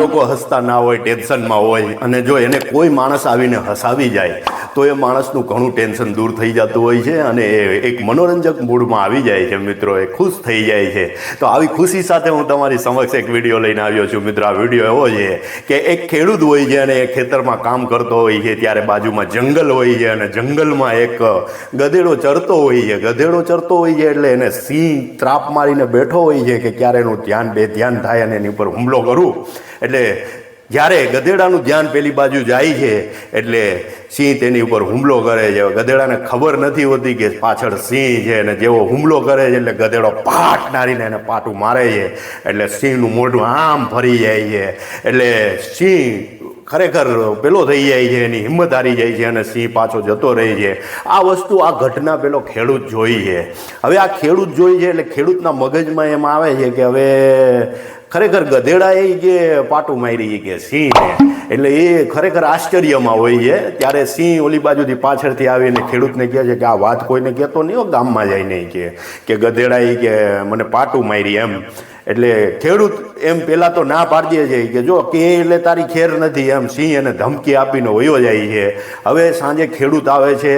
લોકો હસતા ના હોય ટેન્શનમાં હોય. અને જો એને કોઈ માણસ આવીને હસાવી જાય તો એ માણસનું ઘણું ટેન્શન દૂર થઈ જતું હોય છે અને એ એક મનોરંજક મૂડમાં આવી જાય છે મિત્રો, એ ખુશ થઈ જાય છે. તો આવી ખુશી સાથે હું તમારી સમક્ષ એક વીડિયો લઈને આવ્યો છું. મિત્રો, આ વીડિયો એવો છે કે એક ખેડૂત હોય છે અને એ ખેતરમાં કામ કરતો હોય છે, ત્યારે બાજુમાં જંગલ હોય છે અને જંગલમાં એક ગધેડો ચરતો હોય છે. ગધેડો ચરતો હોય છે એટલે એને સિંહ ત્રાપ મારીને બેઠો હોય છે કે ક્યારે એનું ધ્યાન બે ધ્યાન થાય અને એની ઉપર હુમલો કરું. એટલે જ્યારે ગધેડાનું ધ્યાન પેલી બાજુ જાય છે, એટલે સિંહ તેની ઉપર હુમલો કરે છે. ગધેડાને ખબર નથી હોતી કે પાછળ સિંહ છે અને જેવો હુમલો કરે છે, એટલે ગધેડો પાટ નારીને એને પાટું મારે છે. એટલે સિંહનું મોઢું આમ ફરી જાય છે. એટલે સિંહ ખરેખર પેલો થઈ જાય છે, એની હિંમત હારી જાય છે અને સિંહ પાછો જતો રહે છે. આ વસ્તુ, આ ઘટના પેલો ખેડૂત જોઈ છે. હવે આ ખેડૂત જોઈ છે એટલે ખેડૂતના મગજમાં એમ આવે છે કે હવે ખરેખર ગધેડા એ જે પાટું મારી કે સિંહને, એટલે એ ખરેખર આશ્ચર્યમાં હોય છે. ત્યારે સિંહ ઓલી બાજુથી પાછળથી આવીને ખેડૂતને કહે છે કે આ વાત કોઈને કહેતો નહીં ગામમાં જઈને કે ગધેડા એ કે મને પાટું મારી એમ. એટલે ખેડૂત એમ પહેલાં તો ના પાડી છીએ કે જો કે એટલે તારી ખેર નથી, એમ સિંહ એને ધમકી આપીને વયો જાય છે. હવે સાંજે ખેડૂત આવે છે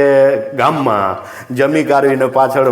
ગામમાં, જમી કાઢવીને પાછળ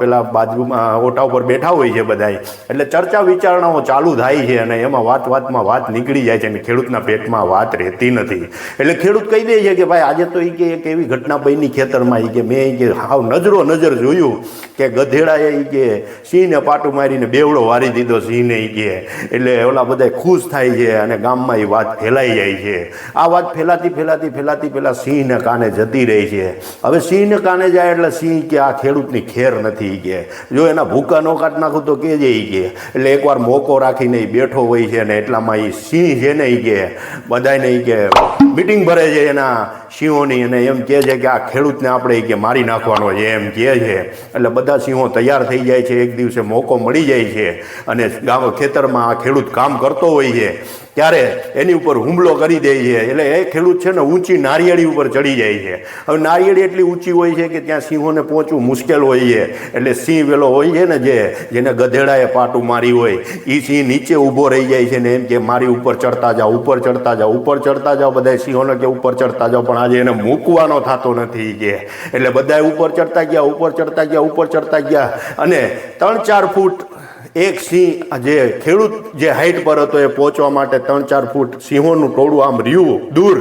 પેલા બાજુમાં ઓટા ઉપર બેઠા હોય છે બધાય. એટલે ચર્ચા વિચારણાઓ ચાલુ થાય છે અને એમાં વાત વાતમાં વાત નીકળી જાય છે અને ખેડૂતના પેટમાં વાત રહેતી નથી. એટલે ખેડૂત કહી દે છે કે ભાઈ, આજે તો એ કે એક એવી ઘટના બની ખેતરમાં એ કે મેં કે હાવ નજરો નજર જોયું કે ગધેડાએ એ કે સિંહને પાટું મારીને બેવડો વારી દીધો સિંહને કે. એટલે ઓલા બધા ખુશ થાય છે અને ગામમાં એ વાત ફેલાઈ જાય છે. આ વાત ફેલાતી ફેલાતી ફેલાતી પેલા સિંહને કાને જતી રહી છે. હવે સિંહને કાને જાય એટલે સિંહ કે આ ખેડૂતની ખેર નથી કે. જો એના ભૂકા નો કાઢ નાખું તો કે જઈ કે. એટલે એકવાર મોકો રાખીને એ બેઠો હોય છે ને એટલામાં એ સિંહ છે ને એ કે. બધાને કે, મિટિંગ ભરે છે એના. સિંહોની અને એમ કહે છે કે આ ખેડૂતને આપણે કે મારી નાખવાનો છે, એમ કહે છે. એટલે બધા સિંહો તૈયાર થઈ જાય છે, એક દિવસે મોકો મળી જાય છે. અને ગામ ખેતરમાં આ ખેડૂત કામ કરતો હોય છે. ત્યારે એની ઉપર હુમલો કરી દે છે. એટલે એ ખેડૂત છે ને ઊંચી નારિયેળી ઉપર ચડી જાય છે. હવે નારિયેળી એટલી ઊંચી હોય છે કે ત્યાં સિંહોને પહોંચવું મુશ્કેલ હોય છે. એટલે સિંહ વેલો હોય છે ને જે, જેને ગધેડાએ પાટું મારી હોય એ સિંહ નીચે ઊભો રહી જાય છે ને એમ કે મારી ઉપર ચડતા જાઓ, ઉપર ચડતા જાઓ, ઉપર ચડતા જાઓ બધા સિંહોને કે ઉપર ચડતા જાઓ, પણ આજે એને મૂકવાનો થતો નથી કે. એટલે બધા ઉપર ચડતા ગયા, ઉપર ચડતા ગયા, ઉપર ચડતા ગયા. અને ત્રણ ચાર ફૂટ એક સિંહ જે ખેડૂત જે હાઈટ પર હતો, એ પહોંચવા માટે ત્રણ ચાર ફૂટ સિંહોનું ટોળું આમ રહ્યું દૂર.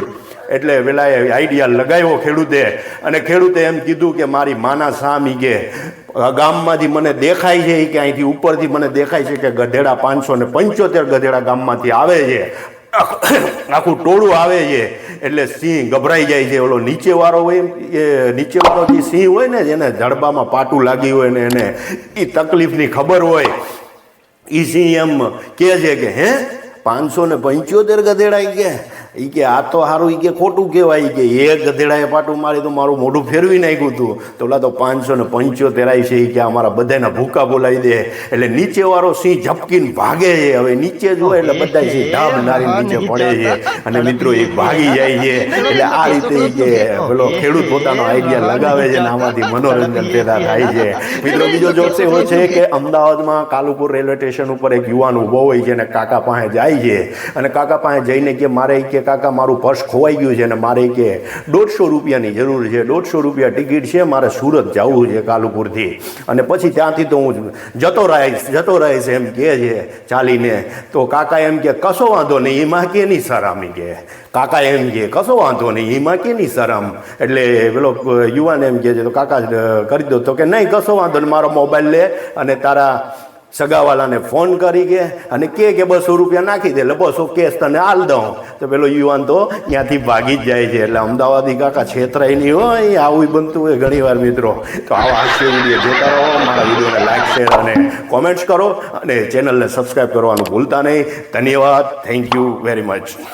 એટલે પેલા આઈડિયા લગાવ્યો ખેડૂતે. અને ખેડૂતે એમ કીધું કે, મારી માના સામી કે ગામમાંથી મને દેખાય છે કે અહીંથી ઉપરથી મને દેખાય છે કે ગધેડા પાંચસો ને પંચોતેર ગધેડા ગામમાંથી આવે છે. આખું ટોળું આવે છે. એટલે સિંહ ગભરાઈ જાય છે. ઓલો નીચેવાળો હોય એ નીચેવાળો જે સિંહ હોય ને, જેને જડબામાં પાટું લાગી હોય ને, એને એ તકલીફની ખબર હોય. સિંહ એમ કહે છે કે હે પાંચસો ને પંચોતેર ગધેડાઈ ઈ ઈ કે આ તો સારું ઈ કે ખોટું કહેવાય કે એ ગધેડાએ પાટું મારી તો મારું મોઢું ફેરવી નાખ્યું હતું તો ઓલા તો પાંચસો ને પંચોતેર આવી છે ઈ કે અમારા બધાના ભૂકા બોલાવી દે. એટલે નીચેવાળો સિંહ ઝપકીને ભાગે છે. હવે નીચે જુએ એટલે બધા સિંહ ઢાબ નારી નીચે પડે છે. અને મિત્રો એ ભાગી જાય છે. એટલે આ રીતે કે પેલો ખેડૂત પોતાનો આઈડિયા લગાવે છે ને આમાંથી મનોરંજન પેદા થાય છે. મિત્રો બીજો જોક્સ એવો છે કે અમદાવાદમાં કાલુપુર રેલવે સ્ટેશન ઉપર એક યુવાન ઊભો હોય છે અને કાકા પાસે જાય છે. અને કાકા પાસે જઈને કે મારે કે કાકા, મારું પર્સ ખોવાઈ ગયું છે અને મારે કે દોઢસો રૂપિયાની જરૂર છે, દોઢસો રૂપિયા ટિકિટ છે, મારે સુરત જવું છે કાલુપુરથી. અને પછી ત્યાંથી તો હું જતો રહીશ જતો રહીશ એમ કહે છે ચાલીને. તો કાકા એમ કે, કશો વાંધો નહીં, એમાં કેની સરામી કે. કાકા એમ કે, કશો વાંધો નહીં, એમાં કેની શરમ? એટલે પેલો યુવાન એમ કહે છે, તો કાકા કરી દો. તો કે, નહીં, કશો વાંધો નહીં, મારો મોબાઈલ લે. અને તારા સગાવાલાને ફોન કરી કે, અને કે કે, બસો રૂપિયા નાખી દે એટલે બસો કેસ તને હાલ દઉં. તો પેલો યુવાન તો ત્યાંથી ભાગી જ જાય છે. એટલે અમદાવાદી કાકા છેતરાય નહીં હોય આવું બનતું હોય ઘણીવાર મિત્રો. તો આવા હાસ્ય વીડિયો જોતા રહો, મારા વિડીયોને લાઈક શેર અને કોમેન્ટ્સ કરો અને ચેનલને સબસ્ક્રાઈબ કરવાનું ભૂલતા નહીં. ધન્યવાદ. Thank you very much